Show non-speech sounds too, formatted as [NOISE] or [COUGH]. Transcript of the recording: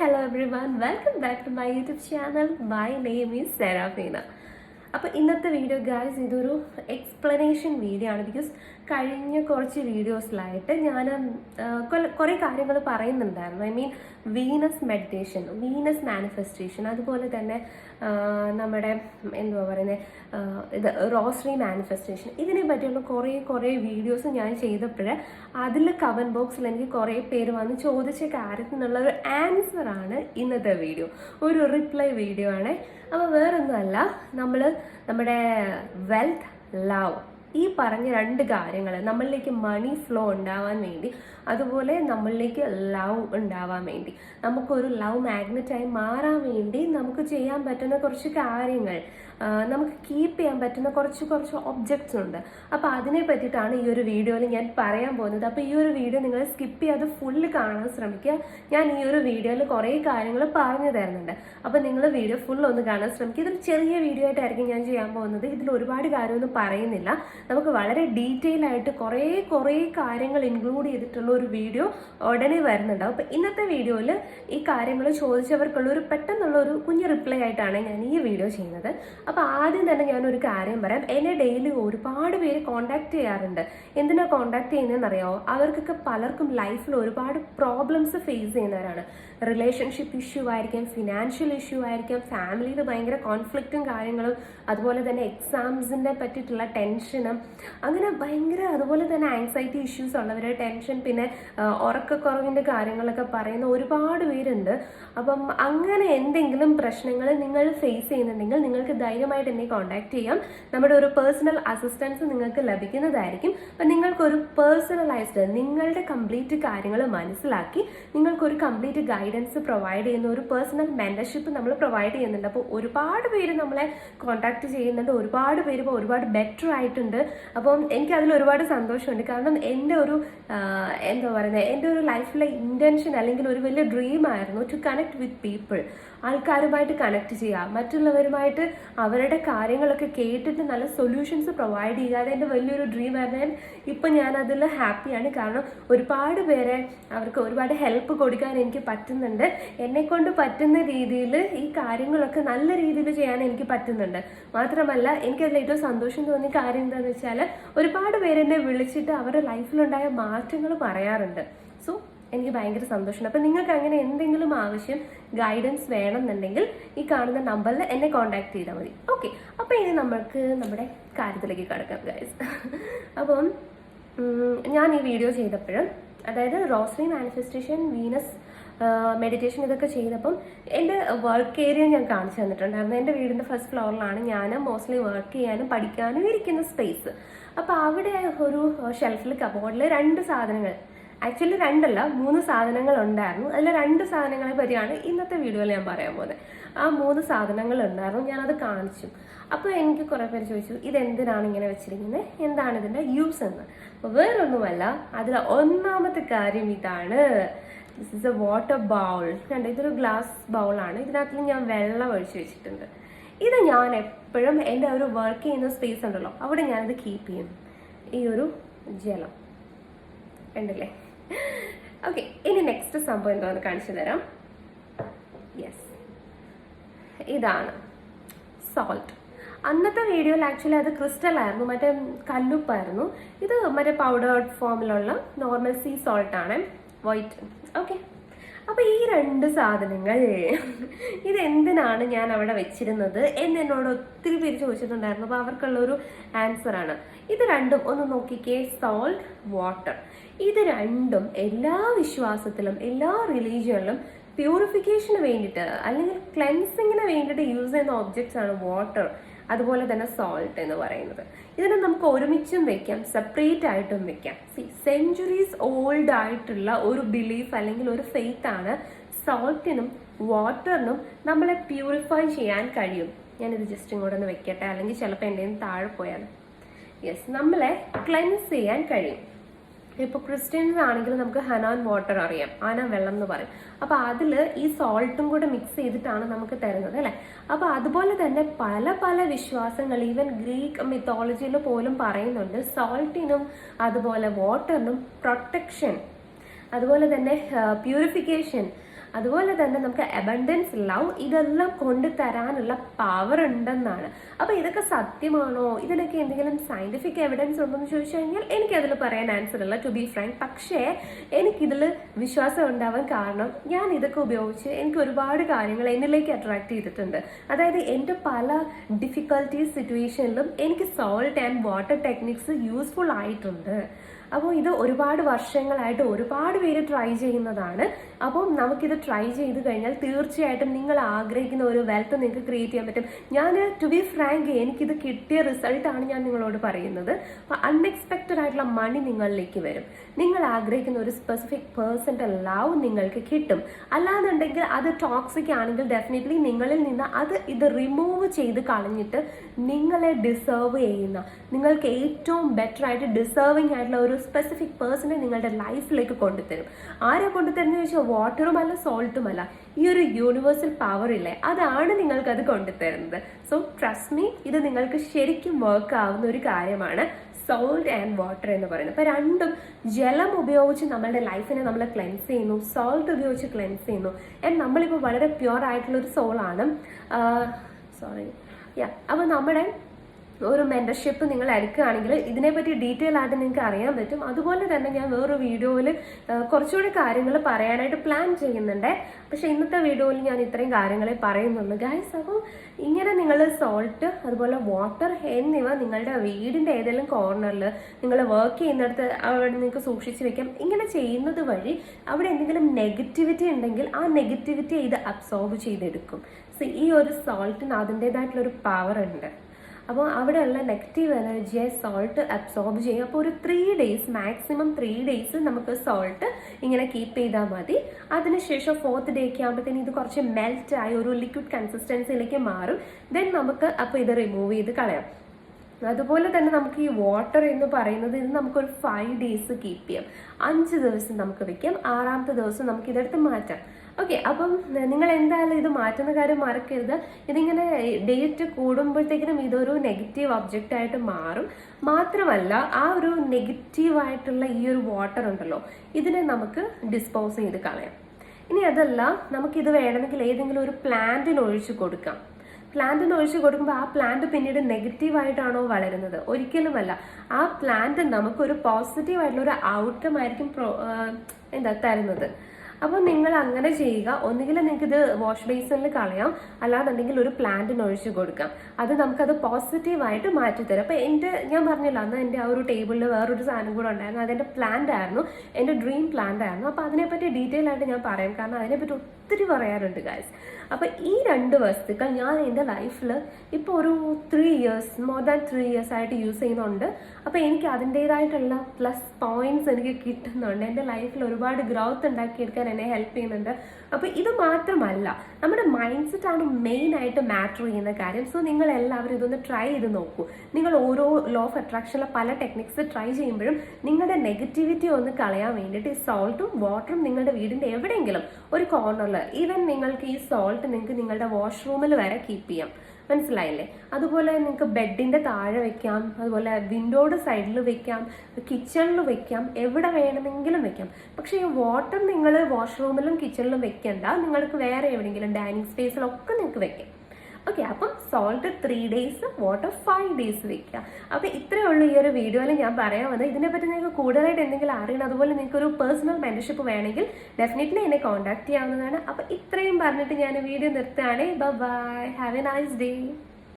hello one welcome back to my YouTube channel my name is Serafina അപ്പോൾ ഇന്നത്തെ video guys ഇതൊരു explanation video ആണ്. Because കഴിഞ്ഞ കുറച്ച് വീഡിയോസിലായിട്ട് ഞാൻ കുറേ കാര്യങ്ങൾ പറയുന്നുണ്ടായിരുന്നു. I mean Venus meditation Venus manifestation അതുപോലെ തന്നെ നമ്മുടെ എന്തുവാ പറയുന്നത് ഇത് റോസ്ട്രി മാനിഫെസ്റ്റേഷൻ ഇതിനെ പറ്റിയുള്ള കുറേ കുറേ വീഡിയോസ് ഞാൻ ചെയ്തപ്പോൾ അതിൽ കമന്റ് ബോക്സിൽ എനിക്ക് കുറേ പേര് വന്ന് ചോദിച്ച കാര്യത്തിനുള്ള ഒരു ആൻസറാണ് ഇന്നത്തെ വീഡിയോ ഒരു റിപ്ലൈ വീഡിയോ ആണ്. അപ്പോൾ വേറൊന്നുമല്ല നമ്മൾ നമ്മുടെ വെൽത്ത് ലവ് ഈ പറഞ്ഞ രണ്ട് കാര്യങ്ങൾ നമ്മളിലേക്ക് മണി ഫ്ലോ ഉണ്ടാവാൻ വേണ്ടി അതുപോലെ നമ്മളിലേക്ക് ലവ് ഉണ്ടാവാൻ വേണ്ടി. നമുക്കൊരു ലവ് മാഗ്നറ്റായി മാറാൻ വേണ്ടി നമുക്ക് ചെയ്യാൻ പറ്റുന്ന കുറച്ച് കാര്യങ്ങൾ നമുക്ക് കീപ്പ് പറ്റുന്ന കുറച്ച് കുറച്ച് ഒബ്ജക്ട്സ് ഉണ്ട്. അപ്പോൾ അതിനെ പറ്റിയിട്ടാണ് ഈ ഒരു വീഡിയോയിൽ ഞാൻ പറയാൻ പോകുന്നത്. അപ്പോൾ ഈ ഒരു വീഡിയോ നിങ്ങൾ സ്കിപ്പ് ചെയ്യാതെ ഫുള്ള് കാണാൻ ശ്രമിക്കുക. ഞാൻ ഈ ഒരു വീഡിയോയിൽ കുറേ കാര്യങ്ങൾ പറഞ്ഞു തരുന്നുണ്ട്. അപ്പോൾ നിങ്ങൾ വീഡിയോ ഫുൾ ഒന്ന് കാണാൻ ശ്രമിക്കുക. ഇതൊരു ചെറിയ വീഡിയോ ആയിട്ടായിരിക്കും ഞാൻ ചെയ്യാൻ പോകുന്നത്. ഇതിൽ ഒരുപാട് കാര്യമൊന്നും പറയുന്നില്ല. നമുക്ക് വളരെ ഡീറ്റെയിൽ ആയിട്ട് കുറേ കുറേ കാര്യങ്ങൾ ഇൻക്ലൂഡ് ചെയ്തിട്ടുള്ള ഒരു വീഡിയോ ഉടനെ വരുന്നുണ്ടാവും. അപ്പോൾ ഇന്നത്തെ വീഡിയോയിൽ ഈ കാര്യങ്ങൾ ചോദിച്ചവർക്കുള്ള ഒരു പെട്ടെന്നുള്ള ഒരു കുഞ്ഞ് റിപ്ലൈ ആയിട്ടാണ് ഞാൻ ഈ വീഡിയോ ചെയ്യുന്നത്. അപ്പോൾ ആദ്യം തന്നെ ഞാൻ ഒരു കാര്യം പറയാം. എന്നെ ഡെയിലി ഒരുപാട് പേര് കോണ്ടാക്ട് ചെയ്യാറുണ്ട്. എന്തിനാ കോണ്ടാക്ട് ചെയ്യുന്നതെന്ന് അറിയാമോ അവർക്കൊക്കെ പലർക്കും ലൈഫിൽ ഒരുപാട് പ്രോബ്ലംസ് ഫേസ് ചെയ്യുന്നവരാണ്. റിലേഷൻഷിപ്പ് ഇഷ്യൂ ആയിരിക്കാം ഫിനാൻഷ്യൽ ഇഷ്യൂ ആയിരിക്കാം ഫാമിലിയിൽ ഭയങ്കര കോൺഫ്ലിക്റ്റും കാര്യങ്ങളും അതുപോലെ തന്നെ എക്സാംസിനെ പറ്റിയിട്ടുള്ള ടെൻഷനും അങ്ങനെ ഭയങ്കര അതുപോലെ തന്നെ ആങ്സൈറ്റി ഇഷ്യൂസ് ഉള്ളവർ ടെൻഷൻ പിന്നെ ഉറക്കക്കുറവിന്റെ കാര്യങ്ങളൊക്കെ പറയുന്ന ഒരുപാട് പേരുണ്ട്. അപ്പം അങ്ങനെ എന്തെങ്കിലും പ്രശ്നങ്ങൾ നിങ്ങൾ ഫേസ് ചെയ്യുന്നുണ്ടെങ്കിൽ നിങ്ങൾക്ക് ധൈര്യമായിട്ട് എന്നെ കോൺടാക്ട് ചെയ്യാം. നമ്മുടെ ഒരു പേഴ്സണൽ അസിസ്റ്റൻസ് നിങ്ങൾക്ക് ലഭിക്കുന്നതായിരിക്കും. അപ്പം നിങ്ങൾക്കൊരു പേഴ്സണലൈസ്ഡ് നിങ്ങളുടെ കംപ്ലീറ്റ് കാര്യങ്ങൾ മനസ്സിലാക്കി നിങ്ങൾക്കൊരു കംപ്ലീറ്റ് ഗൈഡൻസ് പ്രൊവൈഡ് ചെയ്യുന്ന ഒരു പേഴ്സണൽ മെന്റർഷിപ്പ് നമ്മൾ പ്രൊവൈഡ് ചെയ്യുന്നുണ്ട്. അപ്പോൾ ഒരുപാട് പേര് നമ്മളെ കോൺടാക്ട് ചെയ്യുന്നുണ്ട് ഒരുപാട് പേര് ഇപ്പോൾ ഒരുപാട് ബെറ്റർ ആയിട്ടുണ്ട്. അപ്പം എനിക്ക് അതിൽ ഒരുപാട് സന്തോഷമുണ്ട്. കാരണം എന്റെ ഒരു എന്താ പറയുന്നത് എന്റെ ഒരു ലൈഫിലെ ഇന്റൻഷൻ അല്ലെങ്കിൽ ഒരു വലിയ ഡ്രീം ആയിരുന്നു ടു കണക്ട് വിത്ത് പീപ്പിൾ ആൾക്കാരുമായിട്ട് കണക്ട് ചെയ്യുക മറ്റുള്ളവരുമായിട്ട് അവരുടെ കാര്യങ്ങളൊക്കെ കേട്ടിട്ട് നല്ല സൊല്യൂഷൻസ് പ്രൊവൈഡ് ചെയ്യുക അതെന്റെ വലിയൊരു ഡ്രീം ആയിരുന്നു. ഞാൻ ഇപ്പം ഞാൻ അതിൽ ഹാപ്പിയാണ് കാരണം ഒരുപാട് പേരെ അവർക്ക് ഒരുപാട് ഹെൽപ്പ് കൊടുക്കാൻ എനിക്ക് പറ്റുന്നുണ്ട്. എന്നെ കൊണ്ട് പറ്റുന്ന രീതിയിൽ ഈ കാര്യങ്ങളൊക്കെ നല്ല രീതിയിൽ ചെയ്യാൻ എനിക്ക് പറ്റുന്നുണ്ട്. മാത്രമല്ല എനിക്കതിൽ ഏറ്റവും സന്തോഷം തോന്നിയ കാര്യം എന്താണെന്ന് വെച്ചാൽ ഒരുപാട് പേരെന്നെ വിളിച്ചിട്ട് അവരുടെ ലൈഫിലുണ്ടായ മാറ്റങ്ങൾ പറയാറുണ്ട്. സോ എനിക്ക് ഭയങ്കര സന്തോഷമുണ്ട്. അപ്പം നിങ്ങൾക്ക് അങ്ങനെ എന്തെങ്കിലും ആവശ്യം ഗൈഡൻസ് വേണമെന്നുണ്ടെങ്കിൽ ഈ കാണുന്ന നമ്പറിൽ എന്നെ കോൺടാക്ട് ചെയ്താൽ മതി. ഓക്കെ അപ്പോൾ ഇനി നമ്മൾക്ക് നമ്മുടെ കാര്യത്തിലേക്ക് കിടക്കാം ഗൈസ് [LAUGHS] അപ്പം ഞാൻ ഈ വീഡിയോ ചെയ്തപ്പോഴും അതായത് റോസ്ലി മാനിഫെസ്റ്റേഷൻ വീനസ് മെഡിറ്റേഷൻ ഇതൊക്കെ ചെയ്തപ്പം എന്റെ വർക്ക് ഏരിയ ഞാൻ കാണിച്ചു തന്നിട്ടുണ്ടായിരുന്നു. എന്റെ വീടിന്റെ ഫസ്റ്റ് ഫ്ലോറിലാണ് ഞാൻ മോസ്റ്റ്ലി വർക്ക് ചെയ്യാനും പഠിക്കാനും ഇരിക്കുന്ന സ്പേസ് അപ്പോൾ അവിടെ ഒരു ഷെൽഫിൽ കബോർഡിൽ രണ്ട് സാധനങ്ങൾ ആക്ച്വലി രണ്ടല്ല മൂന്ന് സാധനങ്ങൾ ഉണ്ടായിരുന്നു അതിൽ രണ്ട് സാധനങ്ങളെ പറ്റിയാണ് ഇന്നത്തെ വീഡിയോയിൽ ഞാൻ പറയാൻ പോകുന്നത്. ആ മൂന്ന് സാധനങ്ങൾ ഉണ്ടായിരുന്നു ഞാനത് കാണിച്ചു. അപ്പോൾ എനിക്ക് കുറേ പേര് ചോദിച്ചു ഇതെന്തിനാണ് ഇങ്ങനെ വെച്ചിരിക്കുന്നത്? എന്താണ് ഇതിന്റെ യൂസ് എന്ന്? അപ്പോൾ വേറൊന്നുമല്ല അതിൽ ഒന്നാമത്തെ കാര്യം ഇതാണ്. This is a water bowl കണ്ട? ഇതൊരു ഗ്ലാസ് ബൗളാണ് ഇതിനകത്ത് ഞാൻ വെള്ളം ഒഴിച്ചു വെച്ചിട്ടുണ്ട്. ഇത് ഞാൻ എപ്പോഴും എന്റെ ഒരു വർക്ക് ചെയ്യുന്ന സ്പേസ് ഉണ്ടല്ലോ അവിടെ ഞാനത് കീപ്പ് ചെയ്യും. ഈ ഒരു ജലം. ഉണ്ടല്ലേ ഓക്കെ ഇനി നെക്സ്റ്റ് സംഭവം എന്താണെന്ന് കാണിച്ചു തരാം. യെസ് ഇതാണ് സോൾട്ട് അന്നത്തെ വീഡിയോയിൽ ആക്ച്വലി അത് ക്രിസ്റ്റൽ ആയിരുന്നു മറ്റേ കല്ലുപ്പായിരുന്നു. ഇത് മറ്റേ പൗഡേർഡ് ഫോമിലുള്ള നോർമൽ സീ സോൾട്ടാണ് വൈറ്റ് ഓക്കെ അപ്പൊ ഈ രണ്ട് സാധനങ്ങൾ ഇത് എന്തിനാണ് ഞാൻ അവിടെ വെച്ചിരുന്നത് എന്ന് എന്നോട് ഒത്തിരി പേര് ചോദിച്ചിട്ടുണ്ടായിരുന്നു. അപ്പൊ അവർക്കുള്ള ഒരു ആൻസർ ആണ്. ഇത് രണ്ടും ഒന്ന് നോക്കിക്കേ. സോൾട്ട് വാട്ടർ ഇത് രണ്ടും എല്ലാ വിശ്വാസത്തിലും എല്ലാ റിലീജിയനിലും പ്യൂരിഫിക്കേഷന് വേണ്ടിയിട്ട് അല്ലെങ്കിൽ ക്ലെൻസിങ്ങിന് വേണ്ടിയിട്ട് യൂസ് ചെയ്യുന്ന ഒബ്ജക്ട്സ് ആണ് വാട്ടർ അതുപോലെ തന്നെ സോൾട്ട് എന്ന് പറയുന്നത്. ഇതിനെ നമുക്ക് ഒരുമിച്ചും വെക്കാം സെപ്പറേറ്റ് ആയിട്ടും വെക്കാം. സി സെഞ്ചുറീസ് ഓൾഡ് ആയിട്ടുള്ള ഒരു ബിലീഫ് അല്ലെങ്കിൽ ഒരു ഫെയ്ത്ത് ആണ് സോൾട്ടിനും വാട്ടറിനും നമ്മളെ പ്യൂരിഫൈ ചെയ്യാൻ കഴിയും. ഞാനിത് ജസ്റ്റ് ഇങ്ങോട്ട് ഒന്ന് വെക്കട്ടെ? അല്ലെങ്കിൽ ചിലപ്പോൾ എന്റെ താഴെ പോയാൽ യെസ് നമ്മളെ ക്ലെൻസ് ചെയ്യാൻ കഴിയും. ഇപ്പോൾ ക്രിസ്ത്യൻസ് ആണെങ്കിൽ നമുക്ക് ഹനാൻ വാട്ടർ അറിയാം ആന വെള്ളം എന്ന് പറയും. അപ്പോൾ അതിൽ ഈ സോൾട്ടും കൂടെ മിക്സ് ചെയ്തിട്ടാണ് നമുക്ക് തരുന്നത് അല്ലേ? അപ്പോൾ അതുപോലെ തന്നെ പല പല വിശ്വാസങ്ങൾ ഈവൻ ഗ്രീക്ക് മിത്തോളജിയിൽ പോലും പറയുന്നുണ്ട് സോൾട്ടിനും അതുപോലെ വാട്ടറിനും പ്രൊട്ടക്ഷൻ അതുപോലെ തന്നെ പ്യൂരിഫിക്കേഷൻ അതുപോലെ തന്നെ നമുക്ക് അബണ്ടൻസ് ലവ് ഇതെല്ലാം കൊണ്ടുതരാനുള്ള പവർ ഉണ്ടെന്നാണ്. അപ്പോൾ ഇതൊക്കെ സത്യമാണോ? ഇതിനൊക്കെ എന്തെങ്കിലും സയന്റിഫിക് എവിഡൻസ് ഉണ്ടോ എന്ന് ചോദിച്ചു കഴിഞ്ഞാൽ എനിക്കതിൽ പറയാൻ ആൻസർ ഇല്ല ടു ബി ഫ്രാങ്ക് പക്ഷേ എനിക്കിതിൽ വിശ്വാസം ഉണ്ടാവാൻ കാരണം ഞാൻ ഇതൊക്കെ ഉപയോഗിച്ച് എനിക്ക് ഒരുപാട് കാര്യങ്ങൾ എന്നിലേക്ക് അട്രാക്ട് ചെയ്തിട്ടുണ്ട്. അതായത് എന്റെ പല ഡിഫിക്കൽട്ടീസ് സിറ്റുവേഷനിലും എനിക്ക് salt and water techniques useful ആയിട്ടുണ്ട്. അപ്പോൾ ഇത് ഒരുപാട് വർഷങ്ങളായിട്ട് ഒരുപാട് പേര് ട്രൈ ചെയ്യുന്നതാണ്. അപ്പോൾ നമുക്കിത് ട്രൈ ചെയ്ത് കഴിഞ്ഞാൽ തീർച്ചയായിട്ടും നിങ്ങൾ ആഗ്രഹിക്കുന്ന ഒരു വെൽത്ത് നിങ്ങൾക്ക് ക്രിയേറ്റ് ചെയ്യാൻ പറ്റും. ഞാൻ ടു ബി ഫ്രാങ്ക് എനിക്കിത് കിട്ടിയ റിസൾട്ടാണ് ഞാൻ നിങ്ങളോട് പറയുന്നത്. അപ്പോൾ അൺഎക്സ്പെക്റ്റഡ് ആയിട്ടുള്ള മണി നിങ്ങളിലേക്ക് വരും. നിങ്ങൾ ആഗ്രഹിക്കുന്ന ഒരു സ്പെസിഫിക് പേഴ്സന്റെ ലവ് നിങ്ങൾക്ക് കിട്ടും. അല്ലാന്നുണ്ടെങ്കിൽ അത് ടോക്സിക് ആണെങ്കിൽ ഡെഫിനറ്റ്ലി നിങ്ങളിൽ നിന്ന് അത് ഇത് റിമൂവ് ചെയ്ത് കളഞ്ഞിട്ട് നിങ്ങളെ ഡിസേർവ് ചെയ്യുന്ന നിങ്ങൾക്ക് ഏറ്റവും ബെറ്റർ ആയിട്ട് ഡിസേർവിംഗ് ആയിട്ടുള്ള ഒരു സ്പെസിഫിക് പേഴ്സണെ നിങ്ങളുടെ ലൈഫിലേക്ക് കൊണ്ടുതരും. ആരെ കൊണ്ടുതരുന്ന ചോദിച്ചാൽ വാട്ടറുമല്ല സോൾട്ടുമല്ല ഈ ഒരു യൂണിവേഴ്സൽ പവർ ഇല്ലേ അതാണ് നിങ്ങൾക്ക് അത് കൊണ്ടുതരുന്നത്. സോ ട്രസ്റ്റ് മീ ഇത് നിങ്ങൾക്ക് ശരിക്കും വർക്ക് ആവുന്ന ഒരു കാര്യമാണ് സോൾട്ട് ആൻഡ് വാട്ടർ എന്ന് പറയുന്നത്. അപ്പോൾ രണ്ടും ജലം ഉപയോഗിച്ച് നമ്മളുടെ ലൈഫിനെ നമ്മൾ ക്ലെൻസ് ചെയ്യുന്നു സോൾട്ട് ഉപയോഗിച്ച് ക്ലെൻസ് ചെയ്യുന്നു. ആൻഡ് നമ്മളിപ്പോൾ വളരെ പ്യുവർ ആയിട്ടുള്ള ഒരു സോളാണ് സോറി യാ അപ്പോൾ നമ്മുടെ ഒരു മെന്റർഷിപ്പ് നിങ്ങൾ എടുക്കുകയാണെങ്കിൽ ഇതിനെപ്പറ്റി ഡീറ്റെയിൽ ആയിട്ട് നിങ്ങൾക്ക് അറിയാൻ പറ്റും. അതുപോലെ തന്നെ ഞാൻ വേറൊരു വീഡിയോയിൽ കുറച്ചുകൂടി കാര്യങ്ങൾ പറയാനായിട്ട് പ്ലാൻ ചെയ്യുന്നുണ്ട്. പക്ഷേ ഇന്നത്തെ വീഡിയോയിൽ ഞാൻ ഇത്രയും കാര്യങ്ങളെ പറയുന്നുള്ളൂ. ഗൈസ് അപ്പോൾ ഇങ്ങനെ നിങ്ങൾ സോൾട്ട് അതുപോലെ വാട്ടർ എന്നിവ നിങ്ങളുടെ വീടിന്റെ ഏതെങ്കിലും കോർണറിൽ നിങ്ങൾ വർക്ക് ചെയ്യുന്നിടത്ത് അവിടെ നിങ്ങൾക്ക് സൂക്ഷിച്ച് വെക്കാം. ഇങ്ങനെ ചെയ്യുന്നത് വഴി അവിടെ എന്തെങ്കിലും നെഗറ്റിവിറ്റി ഉണ്ടെങ്കിൽ ആ നെഗറ്റിവിറ്റി ഇത് അബ്സോർബ് ചെയ്തെടുക്കും. സോ ഈ ഒരു സോൾട്ടിന് അതിന്റെതായിട്ടുള്ളൊരു പവർ ഉണ്ട്. അപ്പോൾ അവിടെയുള്ള നെഗറ്റീവ് എനർജിയെ സോൾട്ട് അബ്സോർബ് ചെയ്യും. അപ്പോൾ ഒരു three days maximum three days നമുക്ക് സോൾട്ട് ഇങ്ങനെ കീപ്പ് ചെയ്താൽ മതി. അതിനുശേഷം ഫോർത്ത് ഡേക്ക് ആകുമ്പോഴത്തേന് ഇത് കുറച്ച് മെൽറ്റ് ആയി ഒരു ലിക്വിഡ് കൺസിസ്റ്റൻസിയിലേക്ക് മാറും. ദെൻ നമുക്ക് അപ്പോൾ ഇത് റിമൂവ് ചെയ്ത് കളയാം. അതുപോലെ തന്നെ നമുക്ക് ഈ വാട്ടർ എന്ന് പറയുന്നത് ഇത് നമുക്കൊരു ഫൈവ് ഡേയ്സ് കീപ്പ് ചെയ്യാം. അഞ്ച് ദിവസം നമുക്ക് വെക്കാം. ആറാമത്തെ ദിവസം നമുക്ക് ഇതെടുത്ത് മാറ്റാം. ഓക്കെ അപ്പം നിങ്ങൾ എന്തായാലും ഇത് മാറ്റുന്ന കാര്യം മറക്കരുത്. ഇതിങ്ങനെ ഡേറ്റ് കൂടുമ്പോഴത്തേക്കിനും ഇതൊരു നെഗറ്റീവ് ഒബ്ജക്റ്റ് ആയിട്ട് മാറും. മാത്രമല്ല ആ ഒരു നെഗറ്റീവായിട്ടുള്ള ഈ ഒരു വാട്ടർ ഉണ്ടല്ലോ ഇതിനെ നമുക്ക് ഡിസ്പോസ് ചെയ്ത് കളയാം. ഇനി അതല്ല നമുക്ക് ഇത് വേണമെങ്കിൽ ഏതെങ്കിലും ഒരു പ്ലാന്റിന് ഒഴിച്ചു കൊടുക്കാം. പ്ലാന്റിന് ഒഴിച്ചു കൊടുക്കുമ്പോൾ ആ പ്ലാന്റ് പിന്നീട് നെഗറ്റീവായിട്ടാണോ വളരുന്നത്? ഒരിക്കലുമല്ല. ആ പ്ലാന്റ് നമുക്കൊരു പോസിറ്റീവ് ആയിട്ടുള്ള ഒരു പ്രോ എന്താ തരുന്നത്? അപ്പോൾ നിങ്ങൾ അങ്ങനെ ചെയ്യുക. ഒന്നുകിൽ നിങ്ങൾക്ക് ഇത് വാഷ് ബേസിനിൽ കളയാം. അല്ലാന്നുണ്ടെങ്കിൽ ഒരു പ്ലാന്റിന് ഒഴിച്ചു കൊടുക്കാം. അത് നമുക്കത് പോസിറ്റീവായിട്ട് മാറ്റിത്തരും അപ്പോൾ എന്റെ ഞാൻ പറഞ്ഞില്ല അന്ന് എന്റെ ആ ഒരു ടേബിളിൽ വേറൊരു സാധനം കൂടെ ഉണ്ടായിരുന്നു. അതെന്റെ പ്ലാന്റ് ആയിരുന്നു. എന്റെ ഡ്രീം പ്ലാന്റ് ആയിരുന്നു. അപ്പോൾ അതിനെപ്പറ്റി ഡീറ്റെയിൽ ആയിട്ട് ഞാൻ പറയാം. കാരണം അതിനെപ്പറ്റി ഒത്തിരി പറയാറുണ്ട് ഗായ്സ് അപ്പോൾ ഈ രണ്ട് വസ്തുക്കൾ ഞാൻ എന്റെ ലൈഫിൽ ഇപ്പോൾ ഒരു three years more than three years ആയിട്ട് യൂസ് ചെയ്യുന്നുണ്ട്. അപ്പോൾ എനിക്ക് അതിന്റേതായിട്ടുള്ള പ്ലസ് പോയിന്റ്സ് എനിക്ക് കിട്ടുന്നുണ്ട്. എന്റെ ലൈഫിൽ ഒരുപാട് ഗ്രോത്ത് ഉണ്ടാക്കിയെടുക്കാൻ എന്നെ ഹെൽപ്പ് ചെയ്യുന്നുണ്ട്. അപ്പോൾ ഇത് മാത്രമല്ല നമ്മുടെ മൈൻഡ് സെറ്റ് ആണ് മെയിൻ ആയിട്ട് മാറ്റർ ചെയ്യുന്ന കാര്യം. സോ നിങ്ങൾ എല്ലാവരും ഇതൊന്ന് ട്രൈ ചെയ്ത് നോക്കൂ. നിങ്ങൾ ഓരോ ലോ ഓഫ് അട്രാക്ഷനിലെ പല ടെക്നിക്സ് ട്രൈ ചെയ്യുമ്പോഴും നിങ്ങളുടെ നെഗറ്റിവിറ്റി ഒന്ന് കളയാൻ വേണ്ടിയിട്ട് ഈ സോൾട്ടും വാട്ടറും നിങ്ങളുടെ വീടിന്റെ എവിടെയെങ്കിലും ഒരു കോർണറിൽ ഈവൻ നിങ്ങൾക്ക് ഈ സോൾട്ട് നിങ്ങൾക്ക് നിങ്ങളുടെ വാഷ്റൂമിൽ വരെ കീപ്പ് ചെയ്യാം. മനസ്സിലായില്ലേ? അതുപോലെ നിങ്ങൾക്ക് ബെഡിന്റെ താഴെ വെക്കാം അതുപോലെ വിൻഡോയുടെ സൈഡിൽ വെക്കാം കിച്ചണിൽ വെക്കാം എവിടെ വേണമെങ്കിലും വെക്കാം. പക്ഷേ ഈ വാട്ടർ നിങ്ങൾ വാഷ്റൂമിലും കിച്ചണിലും വെക്കണ്ട നിങ്ങൾക്ക് വേറെ എവിടെയെങ്കിലും ഡൈനിങ് സ്പേസിലൊക്കെ നിങ്ങൾക്ക് വെക്കാം. ഓക്കെ അപ്പം salt three days water five days വെക്കുക. അപ്പോൾ ഇത്രയേ ഉള്ളൂ ഈ ഒരു വീഡിയോയിൽ ഞാൻ പറയാൻ വന്നത്. ഇതിനെപ്പറ്റി നിങ്ങൾക്ക് കൂടുതലായിട്ട് എന്തെങ്കിലും അറിയണം അതുപോലെ നിങ്ങൾക്ക് ഒരു പേഴ്സണൽ മെന്റർഷിപ്പ് വേണമെങ്കിൽ ഡെഫിനറ്റ്ലി എന്നെ കോൺടാക്ട് ചെയ്യാവുന്നതാണ്. അപ്പോൾ ഇത്രയും പറഞ്ഞിട്ട് ഞാൻ വീഡിയോ നിർത്തുകയാണ്. Bye have a nice day